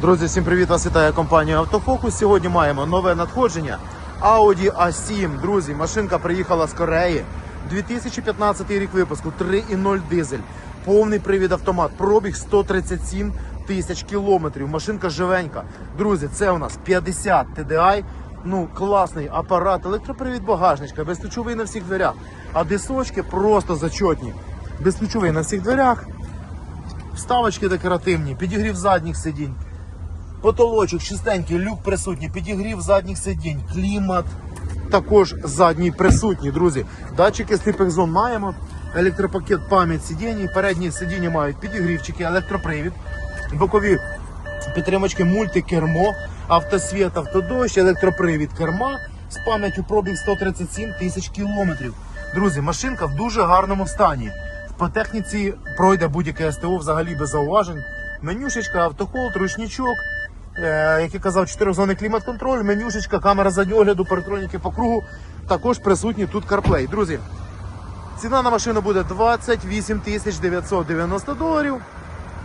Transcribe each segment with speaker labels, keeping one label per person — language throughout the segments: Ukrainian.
Speaker 1: Друзі, всім привіт! Вас вітає компанія Автофокус. Сьогодні маємо нове надходження. Audi A7. Друзі, машинка приїхала з Кореї. 2015 рік випуску, 3.0 дизель, повний привід автомат, пробіг 137 тисяч кілометрів. Машинка живенька. Друзі, це у нас 50 TDI. Ну, класний апарат, електропривід багажничка, безключовий на всіх дверях. А дисочки просто зачетні. Безключовий на всіх дверях. Вставочки декоративні, підігрів задніх сидінь. Потолочок чистенький, люк присутній, підігрів задніх сидінь, клімат також задній присутній, друзі. Датчики сліпих зон маємо, електропакет пам'ять сидінь, передні сидіння мають підігрівчики, електропривід, бокові підтримочки, мультикермо, автосвіт, автодощ, електропривід керма з пам'яттю пробіг 137 тисяч кілометрів. Друзі, машинка в дуже гарному стані. По техніці пройде будь-яке СТО взагалі без зауважень. Менюшечка, автохолд, ручничок, як я казав, чотиризонний клімат-контроль, менюшечка, камера заднього огляду, парктроніки по кругу. Також присутні тут CarPlay. Друзі, ціна на машину буде 28 990 доларів.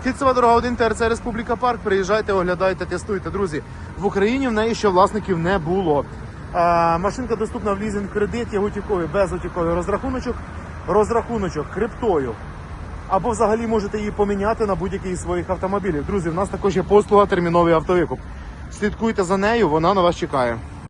Speaker 1: Кільцева дорога 1 ТРЦ Республіка Парк. Приїжджайте, оглядайте, тестуйте. Друзі, в Україні в неї ще власників не було. А, машинка доступна в лізинг кредит, є готівковий, безготівковий розрахуночок, розрахуночок криптою. Або взагалі можете її поміняти на будь-який із своїх автомобілів. Друзі, в нас також є послуга терміновий автовикуп. Слідкуйте за нею, вона на вас чекає.